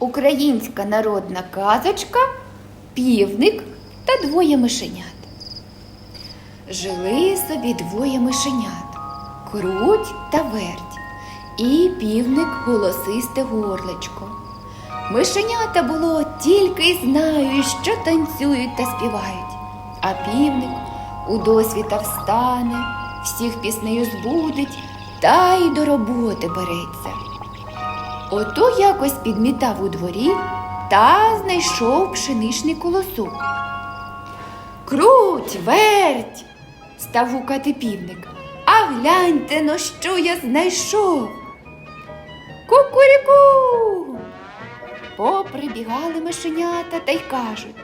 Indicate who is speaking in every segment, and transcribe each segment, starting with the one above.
Speaker 1: Українська народна казочка, півник та двоє мишенят. Жили собі двоє мишенят круть та верть, і півник голосисте горличко. Мишенята було тільки й знають, що танцюють та співають, а півник у досвіта встане, всіх піснею збудить та й до роботи береться. Ото якось підмітав у дворі та знайшов пшеничний колосок. Круть, верть, став гукати півник. А гляньте, но що я знайшов. Кукуріку. Поприбігали мишенята та й кажуть.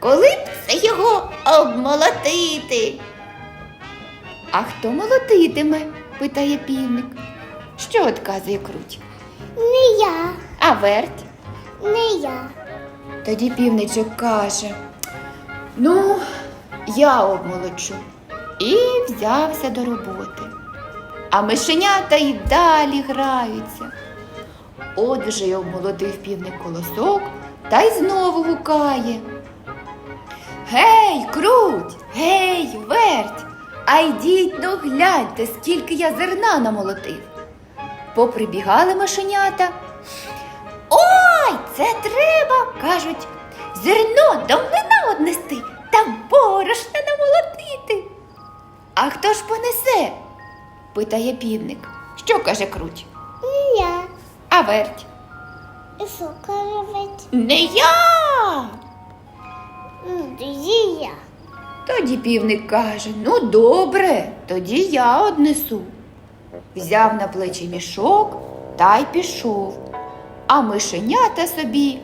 Speaker 1: Коли б це його обмолотити? А хто молотитиме? питає півник. Що одказує круть?
Speaker 2: Не я,
Speaker 1: А верть?
Speaker 2: не я.
Speaker 1: Тоді півничок каже: Ну, я обмолочу. І взявся до роботи. А мишенята й далі граються. От вже й обмолотив півник колосок та й знову гукає. Гей, круть, гей, верть, а йдіть ну гляньте, скільки я зерна намолотив. Поприбігали мишенята. Ой, це треба, кажуть, зерно до млина однести та борошна намолотити. А хто ж понесе? питає півник. Що каже круть?
Speaker 2: Не я.
Speaker 1: А верть.
Speaker 2: І що кажуть?
Speaker 1: Не я.
Speaker 2: Ну, тоді я.
Speaker 1: Тоді півник каже: Ну, добре, тоді я однесу. Взяв на плечі мішок та й пішов. А мишенята собі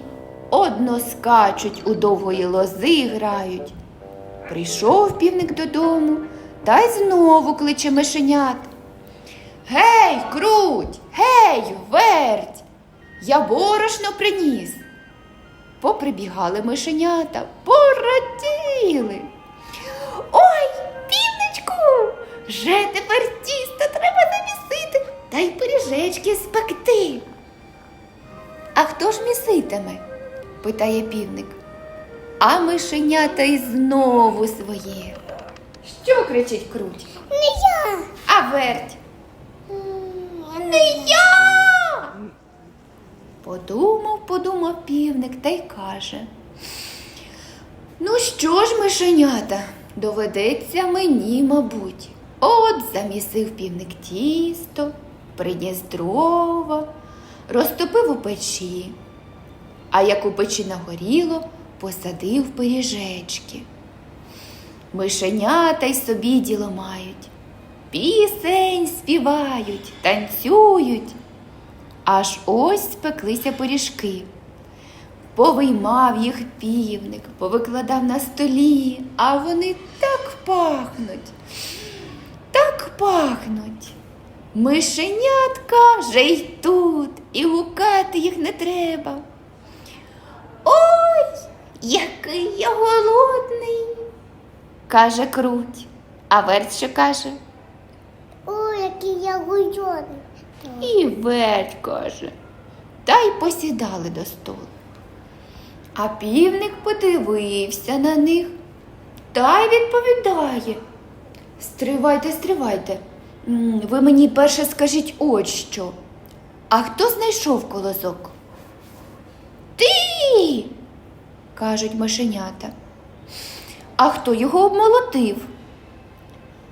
Speaker 1: одно скачуть у довгої лози грають. Прийшов півник додому та й знову кличе мишенят. Гей, круть, гей, верть, я борошно приніс. Поприбігали мишенята, пораділи. Ой, півничку, вже тепер намісити та й пиріжечки спекти. А хто ж міситиме? питає півник. А мишенята й знову своє. Що кричить круть?
Speaker 2: Не я.
Speaker 1: А верть. Не я. Подумав, подумав півник та й каже. Ну що ж, мишенята, доведеться мені, мабуть. От замісив півник тісто, приніс дрова, розтопив у печі, а як у печі нагоріло, посадив пиріжечки. Мишенята й собі діло мають, пісень співають, танцюють. Аж ось спеклися пиріжки. Повиймав їх півник, повикладав на столі, а вони так пахнуть, так пахнуть. Мишенятка вже й тут, і гукати їх не треба. Ой, який я голодний, каже круть, а верть що каже?
Speaker 2: Ой, який я голодний.
Speaker 1: І верть каже. Та й посідали до столу. А півник подивився на них та й відповідає. Стривайте, стривайте. Ви мені перше скажіть ось що. А хто знайшов колозок? Ти. кажуть мишенята. А хто його обмолотив?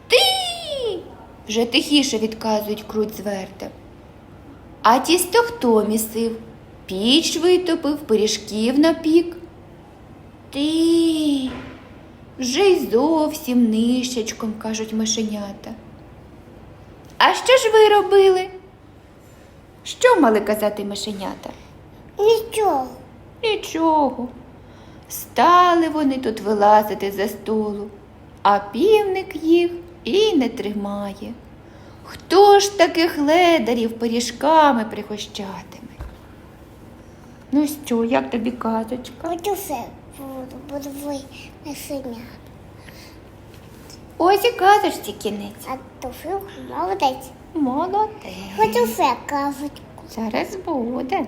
Speaker 1: Ти. вже тихіше відказують круть з вертем. А тісто хто місив? Піч витопив, пиріжків напік. Ти вже й зовсім нищечком, кажуть мишенята. А що ж ви робили? Що мали казати мишенята?
Speaker 2: Нічого.
Speaker 1: Нічого. Стали вони тут вилазити за столу, а півник їх і не тримає. Хто ж таких ледарів пиріжками пригощатиме? Ну що, як тобі казочка?
Speaker 2: Хочу все буду, буду ви синя.
Speaker 1: Ось і казочці кінець.
Speaker 2: А то філм молодець.
Speaker 1: Молодець.
Speaker 2: Хочу все казочку.
Speaker 1: Зараз буде.